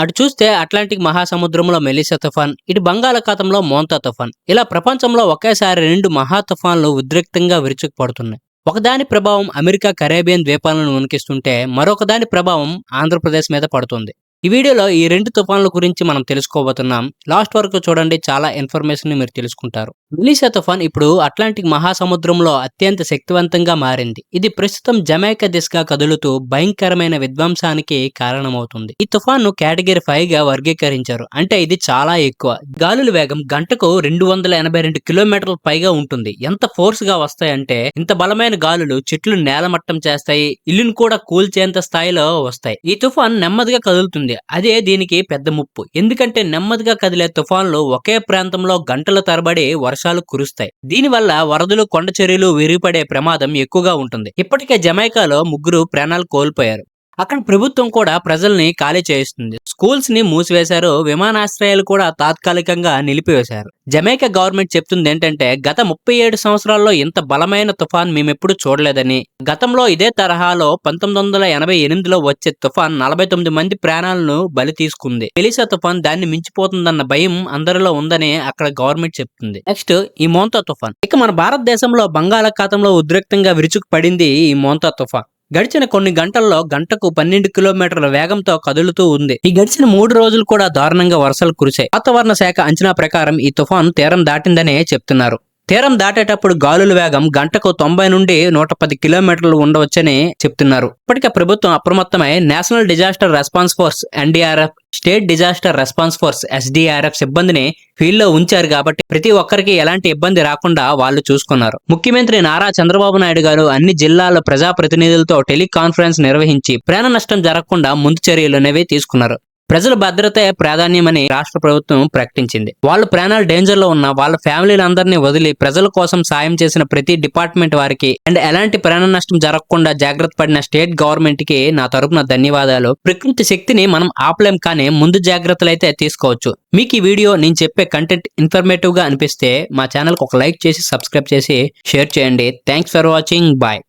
అటు చూస్తే అట్లాంటిక్ మహాసముద్రంలో మెలిసా తుఫాన్ ఇటు బంగాళాఖాతంలో మోంతా తుఫాన్. ఇలా ప్రపంచంలో ఒకేసారి రెండు మహా తుఫాన్లు ఉద్రిక్తంగా విరుచుకుపడుతున్నాయి. ఒకదాని ప్రభావం అమెరికా కరేబియన్ ద్వీపాలను వణికిస్తుంటే మరొక దాని ప్రభావం ఆంధ్రప్రదేశ్ మీద పడుతుంది. ఈ వీడియోలో ఈ రెండు తుఫాన్ల గురించి మనం తెలుసుకోబోతున్నాం. లాస్ట్ వరకు చూడండి చాలా ఇన్ఫర్మేషన్ని మీరు తెలుసుకుంటారు. మిలిసా తుఫాన్ ఇప్పుడు అట్లాంటిక్ మహాసముద్రంలో అత్యంత శక్తివంతంగా మారింది. ఇది ప్రస్తుతం జమైకా దిశగా కదులుతూ భయంకరమైన విధ్వంసానికి కారణమవుతుంది. ఈ తుఫాను కేటగిరీ ఫైవ్గా వర్గీకరించారు. అంటే ఇది చాలా ఎక్కువ. గాలుల వేగం గంటకు రెండు వందల ఎనభై రెండు కిలోమీటర్ల పైగా ఉంటుంది. ఎంత ఫోర్స్గా వస్తాయంటే ఇంత బలమైన గాలులు చెట్లు నేలమట్టం చేస్తాయి ఇల్లును కూడా కూల్చేంత స్థాయిలో వస్తాయి. ఈ తుఫాన్ నెమ్మదిగా కదులుతుంది. అదే దీనికి పెద్ద ముప్పు. ఎందుకంటే నెమ్మదిగా కదిలే తుఫాన్లు ఒకే ప్రాంతంలో గంటల తరబడి వర్షాలు కురుస్తాయి. దీనివల్ల వరదలు కొండ చర్యలు విరిగిపడే ప్రమాదం ఎక్కువగా ఉంటుంది. ఇప్పటికే జమైకాలో ముగ్గురు ప్రాణాలు కోల్పోయారు. అక్కడ ప్రభుత్వం కూడా ప్రజల్ని ఖాళీ చేయిస్తుంది. స్కూల్స్ని మూసివేశారు విమానాశ్రయాలు కూడా తాత్కాలికంగా నిలిపివేశారు. జమైకా గవర్నమెంట్ చెప్తుంది ఏంటంటే గత ముప్పై ఏడు సంవత్సరాల్లో ఇంత బలమైన తుఫాన్ మేమెప్పుడు చూడలేదని. గతంలో ఇదే తరహాలో పంతొమ్మిది వందల ఎనభై ఎనిమిదిలో వచ్చే తుఫాన్ నలభై తొమ్మిది మంది ప్రాణాలను బలి తీసుకుంది. పెలిసా తుఫాన్ దాన్ని మించిపోతుందన్న భయం అందరిలో ఉందని అక్కడ గవర్నమెంట్ చెప్తుంది. నెక్స్ట్ ఈ మోంతా తుఫాన్. ఇక మన భారతదేశంలో బంగాళాఖాతంలో ఉద్రిక్తంగా విరుచుకు పడింది ఈ మోంతా తుఫాన్. గడిచిన కొన్ని గంటల్లో గంటకు పన్నెండు కిలోమీటర్ల వేగంతో కదులుతూ ఉంది. ఈ గడిచిన మూడు రోజులు కూడా దారుణంగా వర్షాలు కురిశాయి. వాతావరణ శాఖ అంచనా ప్రకారం ఈ తుఫాను తీరం దాటిందనే చెప్తున్నారు. తీరం దాటేటప్పుడు గాలుల వేగం గంటకు తొంభై నుండి నూట పది కిలోమీటర్లు ఉండవచ్చని చెప్తున్నారు. ఇప్పటికే ప్రభుత్వం అప్రమత్తమై national disaster response force NDRF state disaster response force SDRF సిబ్బందిని ఫీల్డ్లో ఉంచారు కాబట్టి ప్రతి ఒక్కరికి ఎలాంటి ఇబ్బంది రాకుండా వాళ్ళు చూసుకున్నారు. ముఖ్యమంత్రి నారా చంద్రబాబు నాయుడు గారు అన్ని జిల్లాల ప్రజాప్రతినిధులతో టెలికాన్ఫరెన్స్ నిర్వహించి ప్రాణ నష్టం జరగకుండా ముందు చర్యలు అనేవి తీసుకున్నారు. ప్రజల భద్రతే ప్రాధాన్యమని రాష్ట్ర ప్రభుత్వం ప్రకటించింది. వాళ్ళ ప్రాణాలు డేంజర్లో ఉన్న వాళ్ళ ఫ్యామిలీలందరినీ వదిలి ప్రజల కోసం సాయం చేసిన ప్రతి డిపార్ట్మెంట్ వారికి అండ్ ఎలాంటి ప్రాణ నష్టం జరగకుండా జాగ్రత్త పడిన స్టేట్ గవర్నమెంట్కి నా తరపున ధన్యవాదాలు. ప్రకృతి శక్తిని మనం ఆపలేం కానీ ముందు జాగ్రత్తలు అయితే తీసుకోవచ్చు. మీకు ఈ వీడియో నేను చెప్పే కంటెంట్ ఇన్ఫర్మేటివ్గా అనిపిస్తే మా ఛానల్ ఒక లైక్ చేసి సబ్స్క్రైబ్ చేసి షేర్ చేయండి. Thanks for watching. బాయ్.